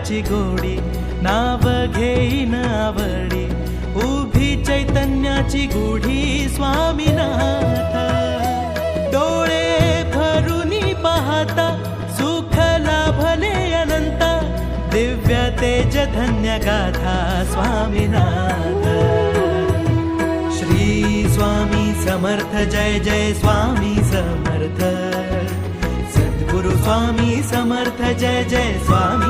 नावाची गोडी नाव घेईन आवडी. उभी चैतन्याची गुढी स्वामीनाथ. डोळे भरून पाहता सुख लाभले अनंत. दिव्य तेज धन्य गाथा स्वामीनाथ. श्री स्वामी समर्थ जय जय स्वामी समर्थ. सद्गुरु स्वामी समर्थ जय जय स्वामी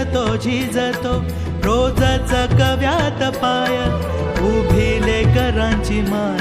झिजतो झिजतो रोजच कव्यात पाय उभी लेकरांची माय